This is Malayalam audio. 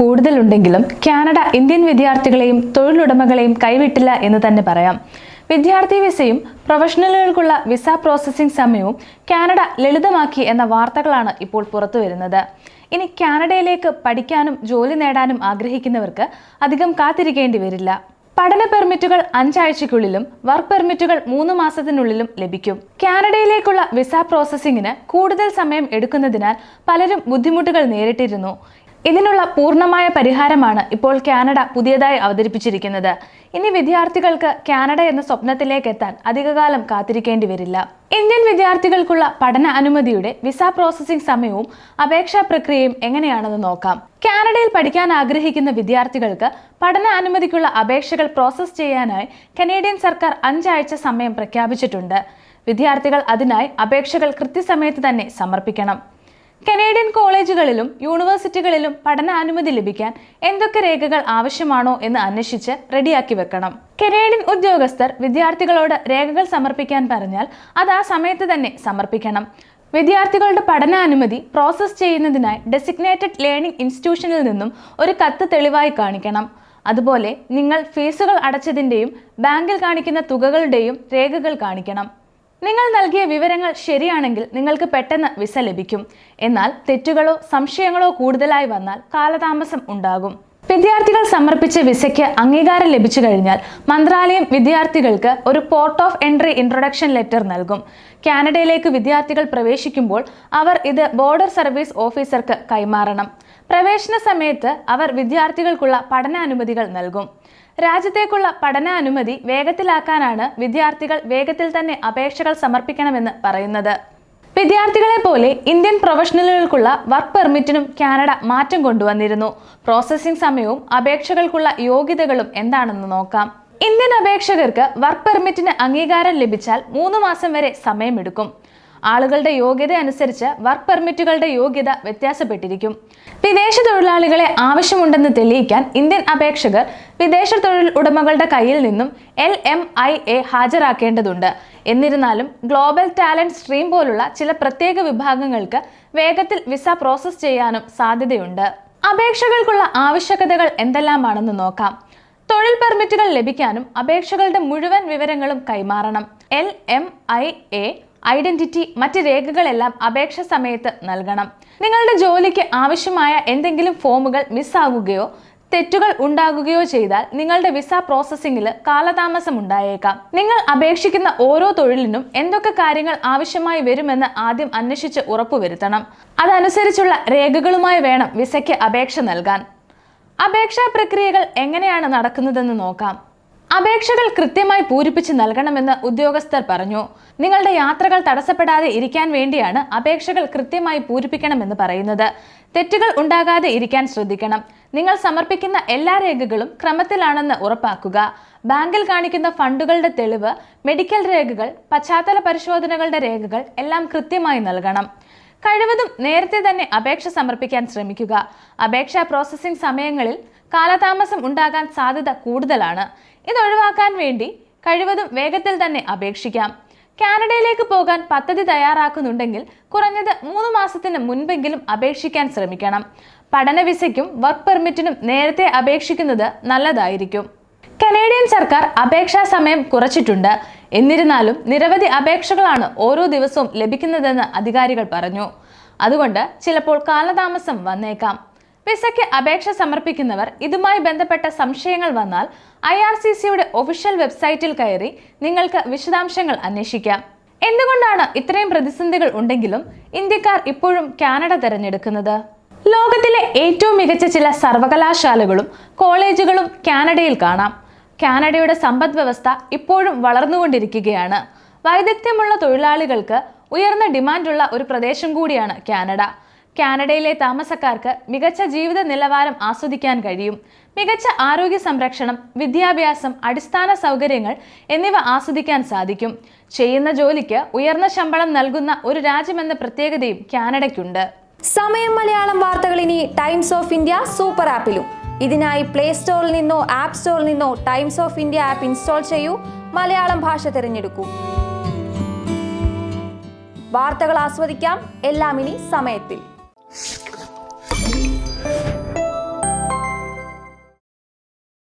കൂടുതലുണ്ടെങ്കിലും കാനഡ ഇന്ത്യൻ വിദ്യാർത്ഥികളെയും തൊഴിലുടമകളെയും കൈവിട്ടില്ല എന്ന് തന്നെ പറയാം. വിദ്യാർത്ഥി വിസയും പ്രൊഫഷണലുകൾക്കുള്ള വിസ പ്രോസസ്സിംഗ് സമയവും കാനഡ ലളിതമാക്കി എന്ന വാർത്തകളാണ് ഇപ്പോൾ പുറത്തുവരുന്നത് ഇനി കാനഡയിലേക്ക് പഠിക്കാനും ജോലി നേടാനും ആഗ്രഹിക്കുന്നവർക്ക് അധികം കാത്തിരിക്കേണ്ടി വരില്ല. പഠന പെർമിറ്റുകൾ അഞ്ചാഴ്ചയ്ക്കുള്ളിലും വർക്ക് പെർമിറ്റുകൾ മൂന്ന് മാസത്തിനുള്ളിലും ലഭിക്കും. കാനഡയിലേക്കുള്ള വിസ പ്രോസസ്സിംഗിന് കൂടുതൽ സമയം എടുക്കുന്നതിനാൽ പലരും ബുദ്ധിമുട്ടുകൾ നേരിട്ടിരുന്നു. ഇതിനുള്ള പൂർണമായ പരിഹാരമാണ് ഇപ്പോൾ കാനഡ പുതിയതായി അവതരിപ്പിച്ചിരിക്കുന്നത്. ഇനി വിദ്യാർത്ഥികൾക്ക് കാനഡ എന്ന സ്വപ്നത്തിലേക്ക് എത്താൻ അധികകാലം കാത്തിരിക്കേണ്ടി വരില്ല. ഇന്ത്യൻ വിദ്യാർത്ഥികൾക്കുള്ള പഠന അനുമതിയുടെ വിസ പ്രോസസ്സിംഗ് സമയവും അപേക്ഷാ പ്രക്രിയയും എങ്ങനെയാണെന്ന് നോക്കാം. കാനഡയിൽ പഠിക്കാൻ ആഗ്രഹിക്കുന്ന വിദ്യാർത്ഥികൾക്ക് പഠന അനുമതിക്കുള്ള അപേക്ഷകൾ പ്രോസസ്സ് ചെയ്യാനായി കനേഡിയൻ സർക്കാർ അഞ്ചാഴ്ച സമയം പ്രഖ്യാപിച്ചിട്ടുണ്ട്. വിദ്യാർത്ഥികൾ അതിനായി അപേക്ഷകൾ കൃത്യസമയത്ത് തന്നെ സമർപ്പിക്കണം. കനേഡിയൻ കോളേജുകളിലും യൂണിവേഴ്സിറ്റികളിലും പഠനാനുമതി ലഭിക്കാൻ എന്തൊക്കെ രേഖകൾ ആവശ്യമാണോ എന്ന് അന്വേഷിച്ച് റെഡിയാക്കി വെക്കണം. കനേഡിയൻ ഉദ്യോഗസ്ഥർ വിദ്യാർത്ഥികളോട് രേഖകൾ സമർപ്പിക്കാൻ പറഞ്ഞാൽ അത് ആ സമയത്ത് തന്നെ സമർപ്പിക്കണം. വിദ്യാർത്ഥികളുടെ പഠനാനുമതി പ്രോസസ്സ് ചെയ്യുന്നതിനായി ഡെസിഗ്നേറ്റഡ് ലേണിംഗ് ഇൻസ്റ്റിറ്റ്യൂഷനിൽ നിന്നും ഒരു കത്ത് തെളിവായി കാണിക്കണം. അതുപോലെ നിങ്ങൾ ഫീസുകൾ അടച്ചതിന്റെയും ബാങ്കിൽ കാണിക്കുന്ന തുകകളുടെയും രേഖകൾ കാണിക്കണം. നിങ്ങൾ നൽകിയ വിവരങ്ങൾ ശരിയാണെങ്കിൽ നിങ്ങൾക്ക് പെട്ടെന്ന് വിസ ലഭിക്കും. എന്നാൽ തെറ്റുകളോ സംശയങ്ങളോ കൂടുതലായി വന്നാൽ കാലതാമസം ഉണ്ടാകും. വിദ്യാർത്ഥികൾ സമർപ്പിച്ച വിസയ്ക്ക് അംഗീകാരം ലഭിച്ചു കഴിഞ്ഞാൽ മന്ത്രാലയം വിദ്യാർത്ഥികൾക്ക് ഒരു port of entry introduction letter നൽകും. കാനഡയിലേക്ക് വിദ്യാർത്ഥികൾ പ്രവേശിക്കുമ്പോൾ അവർ ഇത് ബോർഡർ സർവീസ് ഓഫീസർക്ക് കൈമാറണം. പ്രവേശന സമയത്ത് അവർ വിദ്യാർത്ഥികൾക്കുള്ള പഠനാനുമതികൾ നൽകും. രാജ്യത്തേക്കുള്ള പഠനാനുമതി വേഗത്തിലാക്കാനാണ് വിദ്യാർത്ഥികൾ വേഗത്തിൽ തന്നെ അപേക്ഷകൾ സമർപ്പിക്കണമെന്ന് പറയുന്നത്. വിദ്യാർത്ഥികളെ പോലെ ഇന്ത്യൻ പ്രൊഫഷണലുകൾക്കുള്ള വർക്ക് പെർമിറ്റിനും കാനഡ മാറ്റം കൊണ്ടുവന്നിരുന്നു. പ്രോസസ്സിംഗ് സമയവും അപേക്ഷകൾക്കുള്ള യോഗ്യതകളും എന്താണെന്ന് നോക്കാം. ഇന്ത്യൻ അപേക്ഷകർക്ക് വർക്ക് പെർമിറ്റിന് അംഗീകാരം ലഭിച്ചാൽ മൂന്ന് മാസം വരെ സമയമെടുക്കും. ആളുകളുടെ യോഗ്യത അനുസരിച്ച് വർക്ക് പെർമിറ്റുകളുടെ യോഗ്യത വ്യത്യാസപ്പെട്ടിരിക്കും. വിദേശ തൊഴിലാളികളെ ആവശ്യമുണ്ടെന്ന് തെളിയിക്കാൻ ഇന്ത്യൻ അപേക്ഷകർ വിദേശ തൊഴിൽ ഉടമകളുടെ കയ്യിൽ നിന്നും എൽ എം ഐ എ ഹാജരാക്കേണ്ടതുണ്ട്. എന്നിരുന്നാലും ഗ്ലോബൽ ടാലന്റ് സ്ട്രീം പോലുള്ള ചില പ്രത്യേക വിഭാഗങ്ങൾക്ക് വേഗത്തിൽ വിസ പ്രോസസ് ചെയ്യാനും സാധ്യതയുണ്ട്. അപേക്ഷകൾക്കുള്ള ആവശ്യകതകൾ എന്തെല്ലാമാണെന്ന് നോക്കാം. തൊഴിൽ പെർമിറ്റുകൾ ലഭിക്കാനും അപേക്ഷകളുടെ മുഴുവൻ വിവരങ്ങളും കൈമാറണം. L M I A identity മറ്റ് രേഖകളെല്ലാം അപേക്ഷ സമയത്ത് നൽകണം. നിങ്ങളുടെ ജോലിക്ക് ആവശ്യമായ എന്തെങ്കിലും ഫോമുകൾ മിസ്സാകുകയോ തെറ്റുകൾ ഉണ്ടാകുകയോ ചെയ്താൽ നിങ്ങളുടെ വിസ പ്രോസസ്സിംഗിൽ കാലതാമസം ഉണ്ടായേക്കാം. നിങ്ങൾ അപേക്ഷിക്കുന്ന ഓരോ തൊഴിലിനും എന്തൊക്കെ കാര്യങ്ങൾ ആവശ്യമായി വരുമെന്ന് ആദ്യം അന്വേഷിച്ച് ഉറപ്പുവരുത്തണം അതനുസരിച്ചുള്ള രേഖകളുമായി വേണം വിസയ്ക്ക് അപേക്ഷ നൽകാൻ. അപേക്ഷാ പ്രക്രിയകൾ എങ്ങനെയാണ് നടക്കുന്നതെന്ന് നോക്കാം. അപേക്ഷകൾ കൃത്യമായി പൂരിപ്പിച്ച് നൽകണമെന്ന് ഉദ്യോഗസ്ഥർ പറഞ്ഞു. നിങ്ങളുടെ യാത്രകൾ തടസ്സപ്പെടാതെ ഇരിക്കാൻ വേണ്ടിയാണ് അപേക്ഷകൾ കൃത്യമായി പൂരിപ്പിക്കണമെന്ന് പറയുന്നത്. തെറ്റുകൾ ഉണ്ടാകാതെ ഇരിക്കാൻ ശ്രദ്ധിക്കണം. നിങ്ങൾ സമർപ്പിക്കുന്ന എല്ലാ രേഖകളും ക്രമത്തിലാണെന്ന് ഉറപ്പാക്കുക. ബാങ്കിൽ കാണിക്കുന്ന ഫണ്ടുകളുടെ തെളിവ് മെഡിക്കൽ രേഖകൾ പശ്ചാത്തല പരിശോധനകളുടെ രേഖകൾ എല്ലാം കൃത്യമായി നൽകണം. കഴിവതും നേരത്തെ തന്നെ അപേക്ഷ സമർപ്പിക്കാൻ ശ്രമിക്കുക. അപേക്ഷാ പ്രോസസ്സിംഗ് സമയങ്ങളിൽ കാലതാമസം ഉണ്ടാകാൻ സാധ്യത കൂടുതലാണ്. ഇത് ഒഴിവാക്കാൻ വേണ്ടി കഴിവതും വേഗത്തിൽ തന്നെ അപേക്ഷിക്കാം. കാനഡയിലേക്ക് പോകാൻ പദ്ധതി തയ്യാറാക്കുന്നുണ്ടെങ്കിൽ കുറഞ്ഞത് മൂന്ന് മാസത്തിന് മുൻപെങ്കിലും അപേക്ഷിക്കാൻ ശ്രമിക്കണം. പഠന വിസയ്ക്കും വർക്ക് പെർമിറ്റിനും നേരത്തെ അപേക്ഷിക്കുന്നത് നല്ലതായിരിക്കും. കനേഡിയൻ സർക്കാർ അപേക്ഷാ സമയം കുറച്ചിട്ടുണ്ട്. എന്നിരുന്നാലും നിരവധി അപേക്ഷകളാണ് ഓരോ ദിവസവും ലഭിക്കുന്നതെന്ന് അധികാരികൾ പറഞ്ഞു. അതുകൊണ്ട് ചിലപ്പോൾ കാലതാമസം വന്നേക്കാം. വിസയ്ക്ക് അപേക്ഷ സമർപ്പിക്കുന്നവർ ഇതുമായി ബന്ധപ്പെട്ട സംശയങ്ങൾ വന്നാൽ I R C C official വെബ്സൈറ്റിൽ കയറി നിങ്ങൾക്ക് വിശദാംശങ്ങൾ അന്വേഷിക്കാം. എന്തുകൊണ്ടാണ് ഇത്രയും പ്രതിസന്ധികൾ ഉണ്ടെങ്കിലും ഇന്ത്യക്കാർ ഇപ്പോഴും കാനഡ തിരഞ്ഞെടുക്കുന്നത്? ലോകത്തിലെ ഏറ്റവും മികച്ച ചില സർവകലാശാലകളും കോളേജുകളും കാനഡയിൽ കാണാം. കാനഡയുടെ സമ്പദ് വ്യവസ്ഥ ഇപ്പോഴും വളർന്നുകൊണ്ടിരിക്കുകയാണ്. വൈദഗ്ധ്യമുള്ള തൊഴിലാളികൾക്ക് ഉയർന്ന ഡിമാൻഡുള്ള ഒരു പ്രദേശം കൂടിയാണ് കാനഡ. കാനഡയിലെ താമസക്കാർക്ക് മികച്ച ജീവിത നിലവാരം ആസ്വദിക്കാൻ കഴിയും. മികച്ച ആരോഗ്യ സംരക്ഷണം വിദ്യാഭ്യാസം അടിസ്ഥാന സൗകര്യങ്ങൾ എന്നിവ ആസ്വദിക്കാൻ സാധിക്കും. ചെയ്യുന്ന ജോലിക്ക് ഉയർന്ന ശമ്പളം നൽകുന്ന ഒരു രാജ്യമെന്ന പ്രത്യേകതയും കാനഡയ്ക്കുണ്ട്. സമയം മലയാളം വാർത്തകൾ ഇനി ടൈംസ് ഓഫ് ഇന്ത്യ സൂപ്പർ ആപ്പിലും. ഇതിനായി പ്ലേ സ്റ്റോറിൽ നിന്നോ ആപ്പ് സ്റ്റോറിൽ നിന്നോ Times of India app install ചെയ്യൂ. മലയാളം ഭാഷ തിരഞ്ഞെടുക്കൂ. വാർത്തകൾ ആസ്വദിക്കാം. എല്ലാം ഇനി സമയത്തിൽ.